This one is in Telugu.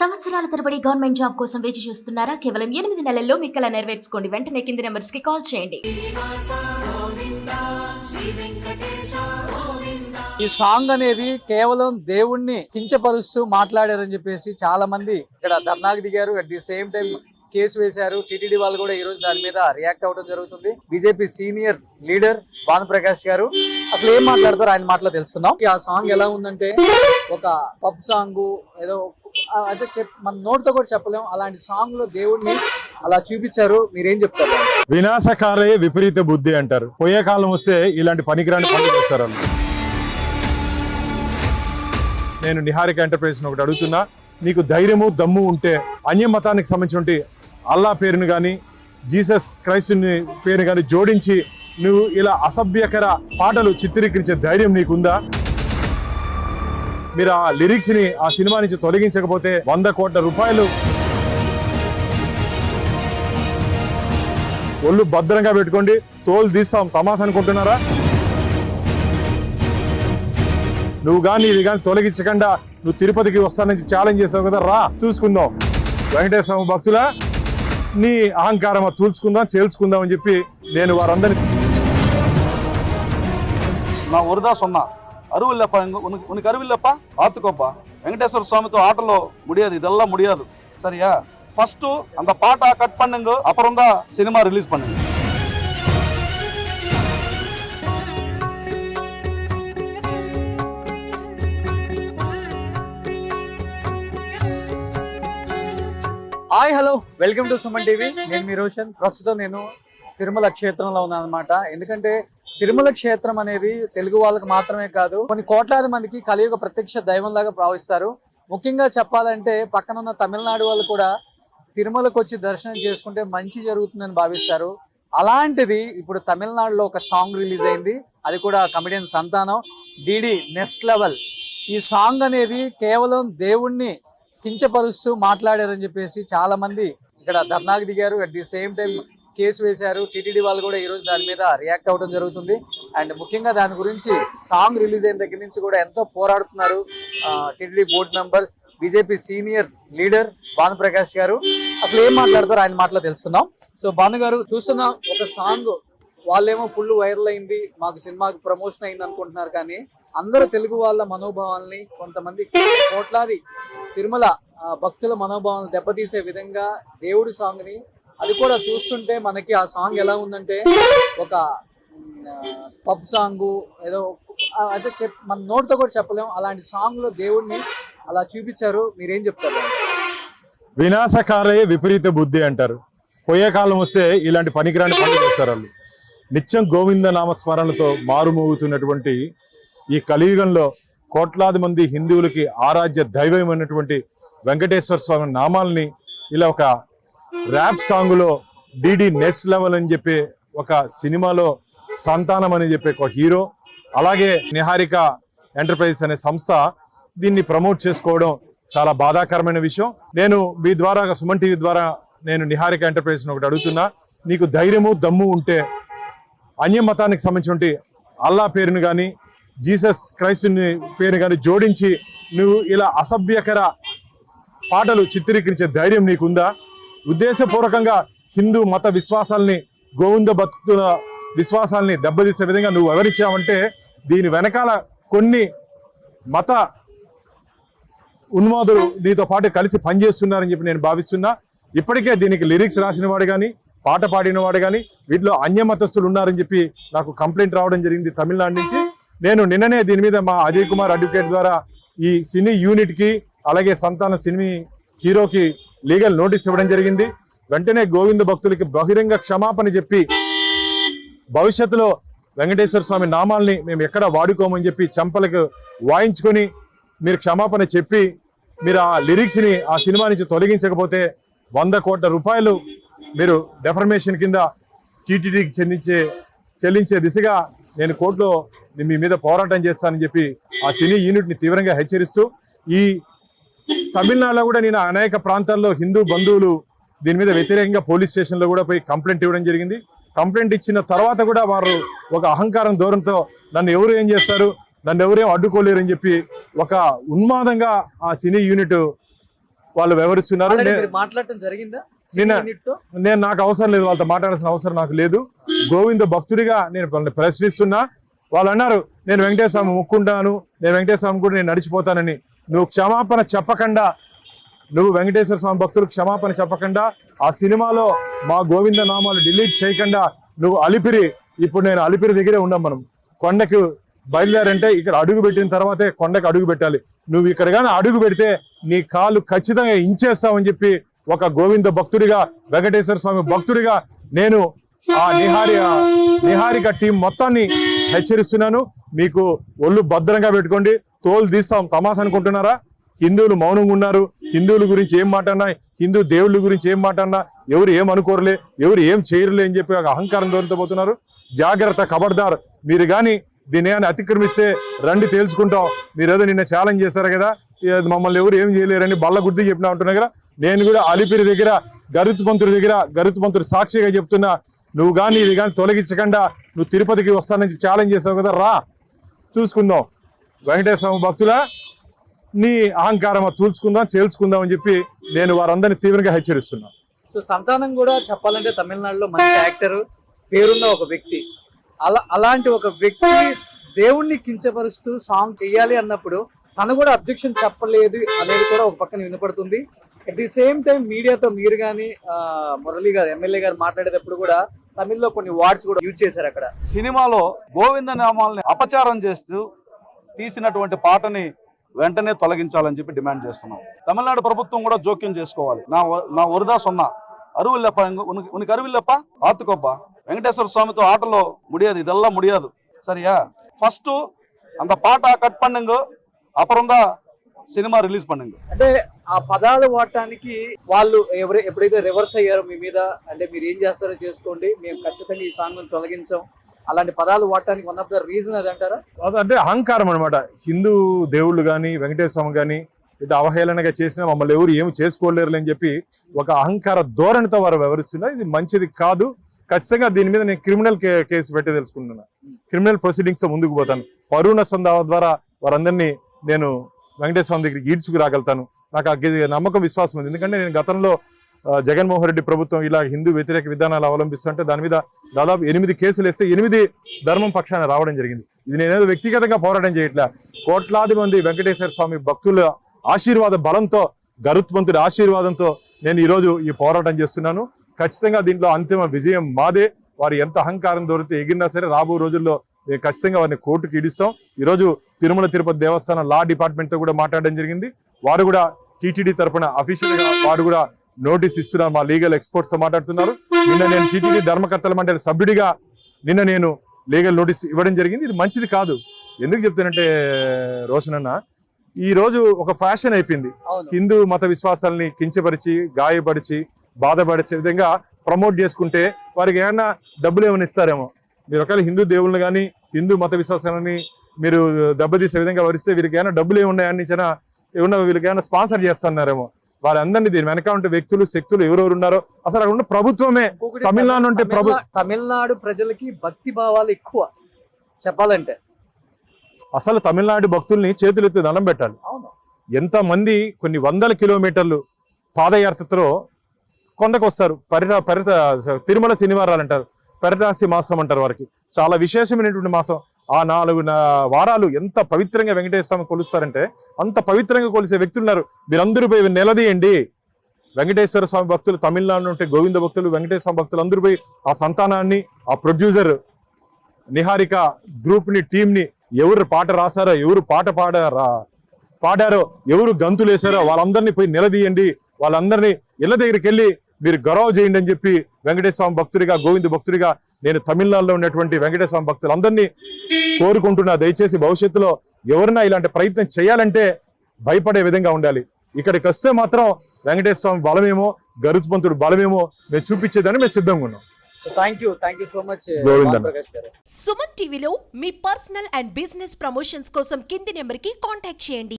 సంవత్సరాల తరబడి గవర్నమెంట్ జాబ్ కోసం వేచి చూస్తున్నారా? కేవలం ఎనిమిది నెలల్లో మీ కళ నెరవేర్చుకోండి. వెంటనే కింది నెంబర్స్కి కాల్ చేయండి. ఈ సాంగ్ అనేది కేవలం దేవుణ్ణి కించపరుస్తూ మాట్లాడారని చెప్పేసి చాలా మంది ఇక్కడ ధర్నాకు దిగారు. At the same time case వేశారు. టీటీడీ వాళ్ళు కూడా ఈ రోజు దాని మీద రియాక్ట్ అవ్వడం జరుగుతుంది. బీజేపీ సీనియర్ లీడర్ భానుప్రకాష్ గారు అసలు ఏం మాట్లాడతారు ఆయన మాటలో తెలుసుకుందాం. ఆ సాంగ్ ఎలా ఉందంటే ఒక పబ్ సాంగ్ ఏదో అయితే చెప్ మన నోటితో కూడా చెప్పలేం. అలాంటి సాంగ్లో దేవుడిని అలా చూపించారు. మీరేం చెప్తారు? వినాశకాలే విపరీత బుద్ధి అంటారు. పోయే కాలం వస్తే ఇలాంటి పనికిరాని పనులు చేస్తారు నేను నిహారిక ఎంటర్ప్రైజ్ ఒకటి అడుగుతున్నా. నీకు ధైర్యము దమ్ము ఉంటే అన్య మతానికి సంబంధించిన అల్లా పేరును కానీ జీసస్ క్రైస్తుని పేరుని కానీ జోడించి నువ్వు ఇలా అసభ్యకర పాటలు చిత్రీకరించే ధైర్యం నీకుందా? మీరు ఆ లిరిక్స్ని ఆ సినిమా నుంచి తొలగించకపోతే వంద కోట్ల రూపాయలు. ఒళ్ళు భద్రంగా పెట్టుకోండి తోలు తీస్తాం తమాస్ అనుకుంటున్నారా? నువ్వు కానీ ఇది కానీ తొలగించకుండా నువ్వు తిరుపతికి వస్తానని ఛాలెంజ్ చేసావు కదా రా చూసుకుందాం. వెంకటేశ్వర స్వామి భక్తుల నీ అహంకారం తూల్చుకుందాం చేల్చుకుందాం అని చెప్పి నేను వారందరినీ నా వరదాస్ ఉన్నా అరువు ఇల్లప్ప ఉనికి అరువు ఇల్లప్ప ఆత్తుకోప్ప వెంకటేశ్వర స్వామితో ఆటలో ముడియదు ఇదెల్లా ముడియదు. సరియా? ఫస్ట్ అంత పాట కట్ పండింగ్ అపరంగా cinema release funding. Hi hello. Welcome to Suman TV. నేను మీ రోషన్. ప్రస్తుతం నేను తిరుమల క్షేత్రంలో ఉన్నాను అనమాట ఎందుకంటే తిరుమల క్షేత్రం అనేది తెలుగు వాళ్ళకి మాత్రమే కాదు కొన్ని కోట్లాది మందికి కలియుగ ప్రత్యక్ష దైవంలాగా భావిస్తారు. ముఖ్యంగా చెప్పాలంటే పక్కన ఉన్న తమిళనాడు వాళ్ళు కూడా తిరుమలకు వచ్చి దర్శనం చేసుకుంటే మంచి జరుగుతుందని భావిస్తారు. అలాంటిది ఇప్పుడు తమిళనాడులో ఒక సాంగ్ రిలీజ్ అయింది. అది కూడా comedian Santhanam DD next level. ఈ సాంగ్ అనేది కేవలం దేవుణ్ణి కించపరుస్తూ మాట్లాడారని చెప్పేసి చాలా మంది ఇక్కడ ధర్నాకు దిగారు. At the same time case వేశారు. టీటీడీ వాళ్ళు కూడా ఈ రోజు దాని మీద రియాక్ట్ అవ్వడం జరుగుతుంది. అండ్ ముఖ్యంగా దాని గురించి సాంగ్ రిలీజ్ అయిన దగ్గర నుంచి కూడా ఎంతో పోరాడుతున్నారు TTD board members BJP senior leader Bhanuprakash గారు. అసలు ఏం మాట్లాడతారు ఆయన మాటలో తెలుసుకుందాం. సో భాను గారు చూస్తున్నాం ఒక సాంగ్ వాళ్ళేమో ఫుల్ వైరల్ అయింది మాకు సినిమాకి ప్రమోషన్ అయింది అనుకుంటున్నారు కానీ అందరూ తెలుగు వాళ్ళ మనోభావాల్ని కొంతమంది కోట్లాది తిరుమల భక్తుల మనోభావాలను దెబ్బతీసే విధంగా దేవుడి సాంగ్ని అది కూడా చూస్తుంటే మనకి ఆ సాంగ్ ఎలా ఉందంటే ఒక పబ్ సాంగ్ ఏదో అయితే చెప్ మన నోటితో కూడా చెప్పలేము అలాంటి సాంగ్లో దేవుడిని అలా చూపించారు. మీరేం చెప్తారు? వినాశకాలే విపరీత బుద్ధి అంటారు. పోయే కాలం వస్తే ఇలాంటి పనికిరాని పనులు చేస్తారు వాళ్ళు. నిత్యం గోవింద నామస్మరణతో మారుమోగుతున్నటువంటి ఈ కలియుగంలో కోట్లాది మంది హిందువులకి ఆరాధ్య దైవమైనటువంటి వెంకటేశ్వర స్వామి నామాల్ని ఇలా ఒక ర్యాప్ సాంగ్లో డిడి నెక్స్ట్ లెవెల్ అని చెప్పి ఒక సినిమాలో సంతానం అని చెప్పే ఒక హీరో అలాగే నిహారిక ఎంటర్ప్రైజ్ అనే సంస్థ దీన్ని ప్రమోట్ చేసుకోవడం చాలా బాధాకరమైన విషయం. నేను మీ ద్వారా సుమన్ టీవీ ద్వారా నేను నిహారిక ఎంటర్ప్రైజ్ ఒకటి అడుగుతున్నా. నీకు ధైర్యము దమ్ము ఉంటే అన్య మతానికి సంబంధించిన అల్లా పేరును కానీ జీసస్ క్రైస్తుని పేరుని కానీ జోడించి నువ్వు ఇలా అసభ్యకర పాటలు చిత్రీకరించే ధైర్యం నీకుందా? ఉద్దేశపూర్వకంగా హిందూ మత విశ్వాసాల్ని గోవింద భక్తుల విశ్వాసాల్ని దెబ్బతీసే విధంగా నువ్వు వివరించావంటే దీని వెనకాల కొన్ని మత ఉన్మాదులు నీతో పాటు కలిసి పనిచేస్తున్నారని చెప్పి నేను భావిస్తున్నా. ఇప్పటికే దీనికి లిరిక్స్ రాసిన వాడు కానీ పాట పాడిన వాడు కానీ వీటిలో అన్యమతస్థులు ఉన్నారని చెప్పి నాకు కంప్లైంట్ రావడం జరిగింది తమిళనాడు నుంచి. నేను నిన్ననే దీని మీద మా అజయ్ కుమార్ అడ్వకేట్ ద్వారా ఈ సినీ యూనిట్కి అలాగే సంతానం సినీ హీరోకి లీగల్ నోటీస్ ఇవ్వడం జరిగింది. వెంటనే గోవింద భక్తులకి బహిరంగ క్షమాపణ చెప్పి భవిష్యత్తులో వెంకటేశ్వర స్వామి నామాల్ని మేము ఎక్కడ వాడుకోమని చెప్పి చంపలకు వాయించుకొని మీరు క్షమాపణ చెప్పి మీరు ఆ లిరిక్స్ని ఆ సినిమా నుంచి తొలగించకపోతే వంద కోట్ల రూపాయలు మీరు డెఫర్మేషన్ కింద టీటీడీకి చెల్లించే చెల్లించే దిశగా నేను కోర్టులో మీ మీద పోరాటం చేస్తానని చెప్పి ఆ సినీ యూనిట్ని తీవ్రంగా హెచ్చరిస్తూ ఈ తమిళనాడులో కూడా నేను అనేక ప్రాంతాల్లో హిందూ బంధువులు దీని మీద వ్యతిరేకంగా పోలీస్ స్టేషన్లో కూడా పోయి కంప్లైంట్ ఇవ్వడం జరిగింది. కంప్లైంట్ ఇచ్చిన తర్వాత కూడా వారు ఒక అహంకారం దూరంతో నన్ను ఎవరు ఏం చేస్తారు నన్ను ఎవరేం అడ్డుకోలేరు అని చెప్పి ఒక ఉన్మాదంగా ఆ సినీ యూనిట్ వాళ్ళు వివరిస్తున్నారు మాట్లాడటం జరిగిందా? నేను నాకు అవసరం లేదు వాళ్ళతో మాట్లాడాల్సిన అవసరం నాకు లేదు. గోవింద భక్తుడిగా నేను వాళ్ళని ప్రశ్నిస్తున్నా. వాళ్ళు అన్నారు నేను వెంకటేశ్వర ముక్కుంటాను నేను వెంకటేశ్వర కూడా నేను నడిచిపోతానని. నువ్వు క్షమాపణ చెప్పకుండా నువ్వు వెంకటేశ్వర స్వామి భక్తులు క్షమాపణ చెప్పకుండా ఆ సినిమాలో మా గోవింద నామాలు డిలీట్ చేయకుండా నువ్వు అలిపిరి ఇప్పుడు నేను అలిపిరి దగ్గరే ఉన్నాం మనం. కొండకు బయలుదేరంటే ఇక్కడ అడుగు పెట్టిన తర్వాతే కొండకు అడుగు పెట్టాలి. నువ్వు ఇక్కడ కానీ అడుగు పెడితే నీ కాలు ఖచ్చితంగా ఇంచేస్తావని చెప్పి ఒక గోవింద భక్తుడిగా వెంకటేశ్వర స్వామి భక్తుడిగా నేను ఆ నిహారి నిహారిక టీం మొత్తాన్ని హెచ్చరిస్తున్నాను. మీకు ఒళ్ళు భద్రంగా పెట్టుకోండి. తోలు తీస్తాం. తమాస అనుకుంటున్నారా? హిందువులు మౌనంగా ఉన్నారు. హిందువుల గురించి ఏం మాట్లాడినా హిందూ దేవుళ్ళ గురించి ఏం మాట్లాడినా ఎవరు ఏం అనుకోరలే ఎవరు ఏం చేయరులే అని చెప్పి ఒక అహంకారం దొరికితే పోతున్నారు. జాగ్రత్త ఖబర్దార్ మీరు కానీ దీని ఏమైనా అతిక్రమిస్తే రండి తేల్చుకుంటాం. మీరు ఏదో నిన్న ఛాలెంజ్ చేశారు కదా మమ్మల్ని ఎవరు ఏం చేయలేరని బల్ల గుర్తి చెప్పినా ఉంటున్నా కదా నేను కూడా అలిపిరి దగ్గర గరుత్మంతుడి దగ్గర గరుత్మంతుడి సాక్షిగా చెప్తున్నా. నువ్వు కానీ ఇది కానీ తొలగించకుండా నువ్వు తిరుపతికి వస్తానని ఛాలెంజ్ చేసావు కదా రా. చూసుకుందాం. వెంకటేశ్వర స్వామి భక్తుల నీ అహంకారం తూల్చుకుందాం చేల్చుకుందాం అని చెప్పి నేను వారందరినీ తీవ్రంగా హెచ్చరిస్తున్నా. సో సంతానం కూడా చెప్పాలంటే తమిళనాడులో మంచి యాక్టర్ పేరున్న ఒక వ్యక్తి. అలా అలాంటి ఒక వ్యక్తి దేవుణ్ణి కించపరుస్తూ సాంగ్ చేయాలి అన్నప్పుడు తను కూడా అబ్జెక్షన్ చెప్పలేదు అనేది కూడా ఒక పక్కన వినపడుతుంది. అట్ ది సేమ్ టైం మీడియాతో మీరు కానీ మురళి గారు ఎమ్మెల్యే గారు మాట్లాడేటప్పుడు కూడా తమిళ్ళో కొన్ని వర్డ్స్ కూడా యూజ్ చేశారు అక్కడ. సినిమాలో గోవింద నామాల్ని అపచారం చేస్తూ తీసినటువంటి పాటని వెంటనే తొలగించాలని చెప్పి డిమాండ్ చేస్తున్నాం తమిళనాడు ప్రభుత్వం కూడా జోక్యం చేసుకోవాలి నా వ- నా వరదా సొన్న అరువుల్లప్ప ఉనకి ఉనికి అరువిల్లప్ప ఆతుకొప్ప వెంకటేశ్వర స్వామితో ఆటలో ముడియదు ఇదెల్లా ముడియదు సరియా ఫస్ట్ அந்த பாட்டா கட் பண்ணுங்க அப்புறம் தான் சினிமா ரிலீஸ் பண்ணுங்க అంటే ఆ పదాలు వాడటానికి వాళ్ళు ఎవరు ఎప్పుడైతే రివర్స్ అయ్యారో మీ మీద అంటే మీరు ఏం చేస్తారో చేసుకోండి మేము ఖచ్చితంగా ఈ సాంగ్ తొలగించాం అలాంటి పదాలు వాడటానికి వన్ ఆఫ్ ద రీజన్ అది అంటారా అంటే అహంకారం అనమాట హిందూ దేవుళ్ళు కానీ వెంకటేశ్వర స్వామి కానీ ఇటు అవహేళనగా చేసినా మమ్మల్ని ఎవరు ఏమి చేసుకోలేరు అని చెప్పి ఒక అహంకార ధోరణితో వారు వివరిస్తున్నారు ఇది మంచిది కాదు. ఖచ్చితంగా దీని మీద నేను క్రిమినల్ కే- కేసు పెట్టి తెలుసుకుంటున్నా. క్రిమినల్ ప్రొసీడింగ్స్ ముందుకు పోతాను. పరువు నష్టం ద్వారా వారందరినీ నేను వెంకటేశ్వర స్వామి దగ్గరికి ఈడ్చుకు రాగలుగుతాను నాకు ఆ నమ్మకం విశ్వాసం ఉంది. ఎందుకంటే నేను గతంలో జగన్మోహన్ రెడ్డి ప్రభుత్వం ఇలా హిందూ వ్యతిరేక విధానాలు అవలంబిస్తుంటే దాని మీద దాదాపు ఎనిమిది కేసులు వేస్తే ఎనిమిది ధర్మం పక్షాన రావడం జరిగింది. ఇది నేనేదో వ్యక్తిగతంగా పోరాటం చేయట్లే. కోట్లాది మంది వెంకటేశ్వర స్వామి భక్తుల ఆశీర్వాద బలంతో గరుత్మంతుడి ఆశీర్వాదంతో నేను ఈరోజు ఈ పోరాటం చేస్తున్నాను. ఖచ్చితంగా దీంట్లో అంతిమ విజయం మాదే. వారు ఎంత అహంకారం దొరికితే ఎగిరినా సరే రాబో రోజుల్లో మేము ఖచ్చితంగా వారిని కోర్టుకి ఇడిస్తాం. ఈరోజు తిరుమల తిరుపతి దేవస్థానం లా డిపార్ట్మెంట్తో కూడా మాట్లాడడం జరిగింది. వారు కూడా టీటీడీ తరపున అఫీషియల్గా వారు కూడా నోటీస్ ఇస్తున్నారు మా లీగల్ ఎక్స్పర్ట్స్తో మాట్లాడుతున్నారు. నిన్న నేను టీటీడీ ధర్మకర్తల మండలి సభ్యుడిగా నిన్న నేను లీగల్ నోటీస్ ఇవ్వడం జరిగింది. ఇది మంచిది కాదు. ఎందుకు చెప్తానంటే రోషన్ అన్న ఈ రోజు ఒక ఫ్యాషన్ అయిపోయింది. హిందూ మత విశ్వాసాలని కించపరిచి గాయపరిచి బాధపరిచే విధంగా ప్రమోట్ చేసుకుంటే వారికి ఏమైనా డబ్బులు ఏమైనా ఇస్తారేమో. మీరు ఒకవేళ హిందూ దేవుళ్ళని కానీ హిందూ మత విశ్వాసాలని మీరు దెబ్బతీసే విధంగా వరిస్తే వీరికి ఏమైనా డబ్బులు ఏమున్నాయని ఇచ్చినా ఏమన్నా వీళ్ళకి ఏమైనా స్పాన్సర్ చేస్తున్నారేమో. వారందరినీ దీని వెనక ఉంటే వ్యక్తులు శక్తులు ఎవరెవరు ఉన్నారో అసలు అక్కడ ఉన్న ప్రభుత్వమే తమిళనాడు అంటే ప్రభు తమిళనా- తమిళనాడు ప్రజలకి భక్తి భావాలు ఎక్కువ. చెప్పాలంటే. అసలు తమిళనాడు భక్తుల్ని చేతులెత్తి దండం పెట్టాలి. అవును. ఎంత మంది కొన్ని వందల కిలోమీటర్లు పాదయాత్రతో కొండకు వస్తారు పరిట పరిట తిరుమల శనివారాలు అంటారు. పరిటాసి మాసం అంటారు వారికి. చాలా విశేషమైనటువంటి మాసం. ఆ నాలుగు వారాలు ఎంత పవిత్రంగా వెంకటేశ్వర స్వామి కొలుస్తారంటే అంత పవిత్రంగా కొలిసే వ్యక్తులు ఉన్నారు. మీరందరూ పోయి నిలదీయండి. వెంకటేశ్వర స్వామి భక్తులు తమిళనాడు నుండి గోవింద భక్తులు వెంకటేశ్వర స్వామి భక్తులు అందరూ పోయి ఆ సంతానాన్ని ఆ ప్రొడ్యూసర్ నిహారిక గ్రూప్ని టీంని ఎవరు పాట రాశారో ఎవరు పాట పాడారా పాడారో ఎవరు గంతులు వేశారో వాళ్ళందరినీ పోయి నిలదీయండి. వాళ్ళందరినీ ఇళ్ళ దగ్గరికి వెళ్ళి మీరు గౌరవ చేయండి అని చెప్పి వెంకటేశ్వర స్వామి భక్తుడిగా గోవింద భక్తుడిగా నేను తమిళనాడులో ఉన్నటువంటి వెంకటేశ్వర స్వామి భక్తులందరినీ కోరుకుంటున్నా దయచేసి భవిష్యత్తులో ఎవరైనా ఇలాంటి ప్రయత్నం చేయాలంటే భయపడే విధంగా ఉండాలి. ఇక్కడికి వస్తే మాత్రం వెంకటేశ్వర స్వామి బలమేమో గరుత్మంతుడు బలమేమో మేము చూపించేదని మేము సిద్ధంగా ఉన్నాం. సుమన్ టీవీలో మీ పర్సనల్ అండ్ బిజినెస్ ప్రమోషన్స్ కోసం కింది నెంబర్కి కాంటాక్ట్ చేయండి.